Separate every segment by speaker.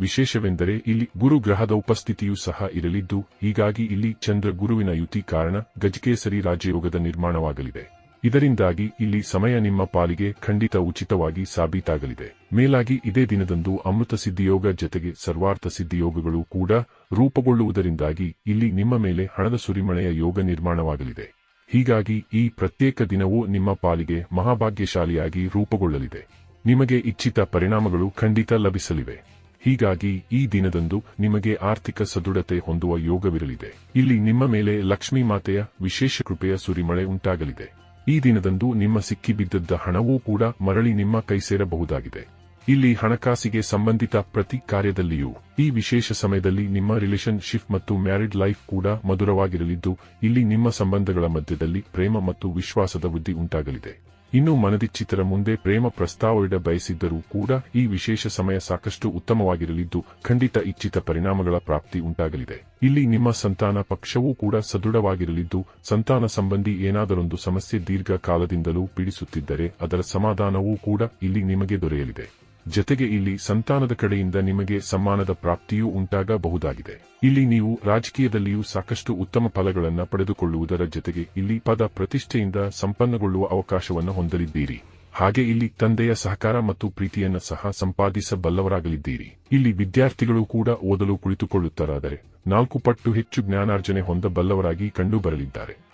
Speaker 1: ವಿಶೇಷವೆಂದರೆ ಇಲ್ಲಿ ಗುರು ಗ್ರಹದ ಉಪಸ್ಥಿತಿಯೂ ಸಹ ಇರಲಿದ್ದು, ಹೀಗಾಗಿ ಇಲ್ಲಿ ಚಂದ್ರ ಗುರುವಿನ ಯುತಿ ಕಾರಣ ಗಜಕೇಸರಿ ರಾಜಯೋಗದ ನಿರ್ಮಾಣವಾಗಲಿದೆ. ಇದರಿಂದಾಗಿ ಇಲ್ಲಿ ಸಮಯ ನಿಮ್ಮ ಪಾಲಿಗೆ ಖಂಡಿತ ಉಚಿತವಾಗಿ ಸಾಬೀತಾಗಲಿದೆ. ಮೇಲಾಗಿ ಇದೇ ದಿನದಂದು ಅಮೃತ ಸಿದ್ಧಿಯೋಗ ಜತೆಗೆ ಸರ್ವಾರ್ಥ ಸಿದ್ಧಿಯೋಗಗಳು ಕೂಡ ರೂಪುಗೊಳ್ಳುವುದರಿಂದಾಗಿ ಇಲ್ಲಿ ನಿಮ್ಮ ಮೇಲೆ ಹಣದ ಸುರಿಮಳೆಯ ಯೋಗ ನಿರ್ಮಾಣವಾಗಲಿದೆ. ಹೀಗಾಗಿ ಈ ಪ್ರತ್ಯೇಕ ದಿನವೂ ನಿಮ್ಮ ಪಾಲಿಗೆ ಮಹಾಭಾಗ್ಯಶಾಲಿಯಾಗಿ ರೂಪುಗೊಳ್ಳಲಿದೆ. ನಿಮಗೆ ಇಚ್ಛಿತ ಪರಿಣಾಮಗಳು ಖಂಡಿತ ಲಭಿಸಲಿವೆ. ಹೀಗಾಗಿ ಈ ದಿನದಂದು ನಿಮಗೆ ಆರ್ಥಿಕ ಸದೃಢತೆ ಹೊಂದುವ ಯೋಗವಿರಲಿದೆ. ಇಲ್ಲಿ ನಿಮ್ಮ ಮೇಲೆ ಲಕ್ಷ್ಮೀ ಮಾತೆಯ ವಿಶೇಷ ಕೃಪೆಯ ಸುರಿಮಳೆ ಉಂಟಾಗಲಿದೆ. ಈ ದಿನದಂದು ನಿಮ್ಮ ಸಿಕ್ಕಿಬಿದ್ದದ್ದ ಹಣವೂ ಕೂಡ ಮರಳಿ ನಿಮ್ಮ ಕೈ ಸೇರಬಹುದಾಗಿದೆ. ಇಲ್ಲಿ ಹಣಕಾಸಿಗೆ ಸಂಬಂಧಿತ ಪ್ರತಿ ಕಾರ್ಯದಲ್ಲಿಯೂ ಈ ವಿಶೇಷ ಸಮಯದಲ್ಲಿ ನಿಮ್ಮ ರಿಲೇಶನ್ಶಿಪ್ ಮತ್ತು ಮ್ಯಾರಿಡ್ ಲೈಫ್ ಕೂಡ ಮಧುರವಾಗಿರಲಿದ್ದು, ಇಲ್ಲಿ ನಿಮ್ಮ ಸಂಬಂಧಗಳ ಮಧ್ಯದಲ್ಲಿ ಪ್ರೇಮ ಮತ್ತು ವಿಶ್ವಾಸದ ವೃದ್ಧಿ ಉಂಟಾಗಲಿದೆ. ಇನ್ನು ಮನದಿಚ್ಚಿತರ ಮುಂದೆ ಪ್ರೇಮ ಪ್ರಸ್ತಾವವಿಡ ಬಯಸಿದ್ದರೂ ಕೂಡ ಈ ವಿಶೇಷ ಸಮಯ ಸಾಕಷ್ಟು ಉತ್ತಮವಾಗಿರಲಿದ್ದು ಖಂಡಿತ ಇಚ್ಛಿತ ಪರಿಣಾಮಗಳ ಪ್ರಾಪ್ತಿ ಉಂಟಾಗಲಿದೆ. ಇಲ್ಲಿ ನಿಮ್ಮ ಸಂತಾನ ಪಕ್ಷವೂ ಕೂಡ ಸದೃಢವಾಗಿರಲಿದ್ದು ಸಂತಾನ ಸಂಬಂಧಿ ಏನಾದರೊಂದು ಸಮಸ್ಯೆ ದೀರ್ಘಕಾಲದಿಂದಲೂ ಪೀಡಿಸುತ್ತಿದ್ದರೆ ಅದರ ಸಮಾಧಾನವೂ ಕೂಡ ಇಲ್ಲಿ ನಿಮಗೆ ದೊರೆಯಲಿದೆ. ಜತೆಗೆ ಇಲ್ಲಿ ಸಂತಾನದ ಕಡೆಯಿಂದ ನಿಮಗೆ ಸಮ್ಮಾನದ ಪ್ರಾಪ್ತಿಯೂ ಉಂಟಾಗಬಹುದಾಗಿದೆ. ಇಲ್ಲಿ ನೀವು ರಾಜಕೀಯದಲ್ಲಿಯೂ ಸಾಕಷ್ಟು ಉತ್ತಮ ಫಲಗಳನ್ನು ಪಡೆದುಕೊಳ್ಳುವುದರ ಜತೆಗೆ ಇಲ್ಲಿ ಪದ ಪ್ರತಿಷ್ಠೆಯಿಂದ ಸಂಪನ್ನಗೊಳ್ಳುವ ಅವಕಾಶವನ್ನು ಹೊಂದಲಿದ್ದೀರಿ. ಹಾಗೆ ಇಲ್ಲಿ ತಂದೆಯ ಸಹಕಾರ ಮತ್ತು ಪ್ರೀತಿಯನ್ನು ಸಹ ಸಂಪಾದಿಸಬಲ್ಲವರಾಗಲಿದ್ದೀರಿ. ಇಲ್ಲಿ ವಿದ್ಯಾರ್ಥಿಗಳು ಕೂಡ ಓದಲು ಕುಳಿತುಕೊಳ್ಳುತ್ತಾರಾದರೆ ನಾಲ್ಕು ಪಟ್ಟು ಹೆಚ್ಚು ಜ್ಞಾನಾರ್ಜನೆ ಹೊಂದಬಲ್ಲವರಾಗಿ ಕಂಡುಬರಲಿದ್ದಾರೆ.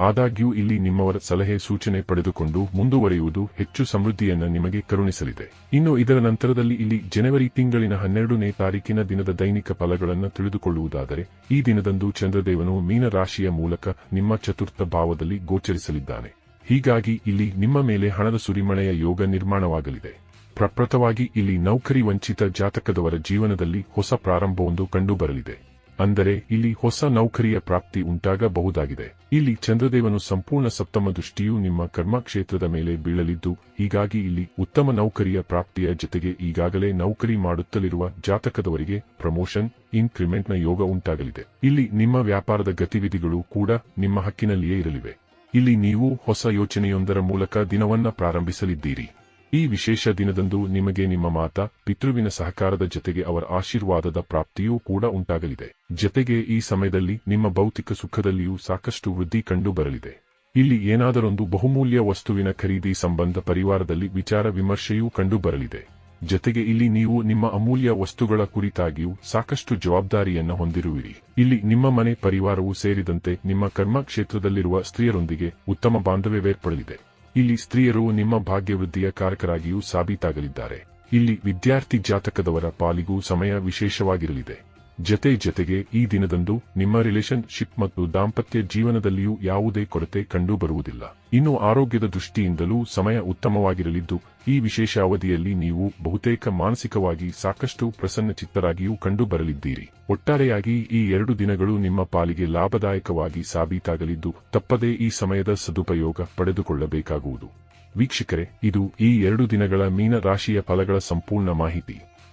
Speaker 1: ಆದಾಗ್ಯೂ ಇಲ್ಲಿ ನಿಮ್ಮವರ ಸಲಹೆ ಸೂಚನೆ ಪಡೆದುಕೊಂಡು ಮುಂದುವರಿಯುವುದು ಹೆಚ್ಚು ಸಮೃದ್ಧಿಯನ್ನು ನಿಮಗೆ ಕರುಣಿಸಲಿದೆ. ಇನ್ನು ಇದರ ನಂತರದಲ್ಲಿ ಇಲ್ಲಿ ಜನವರಿ ತಿಂಗಳಿನ ಹನ್ನೆರಡನೇ ತಾರೀಕಿನ ದಿನದ ದೈನಿಕ ಫಲಗಳನ್ನು ತಿಳಿದುಕೊಳ್ಳುವುದಾದರೆ, ಈ ದಿನದಂದು ಚಂದ್ರದೇವನು ಮೀನರಾಶಿಯ ಮೂಲಕ ನಿಮ್ಮ ಚತುರ್ಥ ಭಾವದಲ್ಲಿ ಗೋಚರಿಸಲಿದ್ದಾನೆ. ಹೀಗಾಗಿ ಇಲ್ಲಿ ನಿಮ್ಮ ಮೇಲೆ ಹಣದ ಸುರಿಮಳೆಯ ಯೋಗ ನಿರ್ಮಾಣವಾಗಲಿದೆ. ಪ್ರಪ್ರಥವಾಗಿ ಇಲ್ಲಿ ನೌಕರಿ ವಂಚಿತ ಜಾತಕದವರ ಜೀವನದಲ್ಲಿ ಹೊಸ ಪ್ರಾರಂಭವೊಂದು ಕಂಡುಬರಲಿದೆ. ಅಂದರೆ ಇಲ್ಲಿ ಹೊಸ ನೌಕರಿಯ ಪ್ರಾಪ್ತಿ ಉಂಟಾಗಬಹುದಾಗಿದೆ. ಇಲ್ಲಿ ಚಂದ್ರದೇವನು ಸಂಪೂರ್ಣ ಸಪ್ತಮ ದೃಷ್ಟಿಯು ನಿಮ್ಮ ಕರ್ಮಕ್ಷೇತ್ರದ ಮೇಲೆ ಬೀಳಲಿದ್ದು, ಹೀಗಾಗಿ ಇಲ್ಲಿ ಉತ್ತಮ ನೌಕರಿಯ ಪ್ರಾಪ್ತಿಯ ಜೊತೆಗೆ ಈಗಾಗಲೇ ನೌಕರಿ ಮಾಡುತ್ತಲಿರುವ ಜಾತಕದವರಿಗೆ ಪ್ರಮೋಷನ್, ಇನ್ಕ್ರಿಮೆಂಟ್ನ ಯೋಗ ಉಂಟಾಗಲಿದೆ. ಇಲ್ಲಿ ನಿಮ್ಮ ವ್ಯಾಪಾರದ ಗತಿವಿಧಿಗಳು ಕೂಡ ನಿಮ್ಮ ಹಕ್ಕಿನಲ್ಲಿಯೇ ಇರಲಿವೆ. ಇಲ್ಲಿ ನೀವು ಹೊಸ ಯೋಚನೆಯೊಂದರ ಮೂಲಕ ದಿನವನ್ನ ಪ್ರಾರಂಭಿಸಲಿದ್ದೀರಿ. ಈ ವಿಶೇಷ ದಿನದಂದು ನಿಮಗೆ ನಿಮ್ಮ ಮಾತ, ಪಿತೃವಿನ ಸಹಕಾರದ ಜೊತೆಗೆ ಅವರ ಆಶೀರ್ವಾದದ ಪ್ರಾಪ್ತಿಯೂ ಕೂಡ ಉಂಟಾಗಲಿದೆ. ಜತೆಗೆ ಈ ಸಮಯದಲ್ಲಿ ನಿಮ್ಮ ಭೌತಿಕ ಸುಖದಲ್ಲಿಯೂ ಸಾಕಷ್ಟು ವೃದ್ಧಿ ಕಂಡುಬರಲಿದೆ. ಇಲ್ಲಿ ಏನಾದರೊಂದು ಬಹುಮೂಲ್ಯ ವಸ್ತುವಿನ ಖರೀದಿ ಸಂಬಂಧ ಪರಿವಾರದಲ್ಲಿ ವಿಚಾರ ವಿಮರ್ಶೆಯೂ ಕಂಡುಬರಲಿದೆ. ಜತೆಗೆ ಇಲ್ಲಿ ನೀವು ನಿಮ್ಮ ಅಮೂಲ್ಯ ವಸ್ತುಗಳ ಕುರಿತಾಗಿಯೂ ಸಾಕಷ್ಟು ಜವಾಬ್ದಾರಿಯನ್ನು ಹೊಂದಿರುವಿರಿ. ಇಲ್ಲಿ ನಿಮ್ಮ ಮನೆ ಪರಿವಾರವೂ ಸೇರಿದಂತೆ ನಿಮ್ಮ ಕರ್ಮ ಕ್ಷೇತ್ರದಲ್ಲಿರುವ ಸ್ತ್ರೀಯರೊಂದಿಗೆ ಉತ್ತಮ ಬಾಂಧವ್ಯವೇರ್ಪಡಲಿದೆ. ಇಲ್ಲಿ ಸ್ತ್ರೀಯರು ನಿಮ್ಮ ಭಾಗ್ಯವೃದ್ಧಿಯ ಕಾರಕರಾಗಿಯೂ ಸಾಬೀತಾಗಲಿದ್ದಾರೆ. ಇಲ್ಲಿ ವಿದ್ಯಾರ್ಥಿ ಜಾತಕದವರ ಪಾಲಿಗೂ ಸಮಯ ವಿಶೇಷವಾಗಿರಲಿದೆ. ಜತೆ ಜತೆಗೆ ಈ ದಿನದಂದು ನಿಮ್ಮ ರಿಲೇಶನ್ಶಿಪ್ ಮತ್ತು ದಾಂಪತ್ಯ ಜೀವನದಲ್ಲಿಯೂ ಯಾವುದೇ ಕೊರತೆ ಕಂಡುಬರುವುದಿಲ್ಲ. ಇನ್ನು ಆರೋಗ್ಯದ ದೃಷ್ಟಿಯಿಂದಲೂ ಸಮಯ ಉತ್ತಮವಾಗಿರಲಿದ್ದು, ಈ ವಿಶೇಷ ಅವಧಿಯಲ್ಲಿ ನೀವು ಬಹುತೇಕ ಮಾನಸಿಕವಾಗಿ ಸಾಕಷ್ಟು ಪ್ರಸನ್ನಚಿತ್ತರಾಗಿಯೂ ಕಂಡುಬರಲಿದ್ದೀರಿ. ಒಟ್ಟಾರೆಯಾಗಿ ಈ ಎರಡು ದಿನಗಳು ನಿಮ್ಮ ಪಾಲಿಗೆ ಲಾಭದಾಯಕವಾಗಿ ಸಾಬೀತಾಗಲಿದ್ದು, ತಪ್ಪದೇ ಈ ಸಮಯದ ಸದುಪಯೋಗ ಪಡೆದುಕೊಳ್ಳಬೇಕಾಗುವುದು. ವೀಕ್ಷಕರೇ, ಇದು ಈ ಎರಡು ದಿನಗಳ ಮೀನ ರಾಶಿಯ ಫಲಗಳ ಸಂಪೂರ್ಣ ಮಾಹಿತಿ.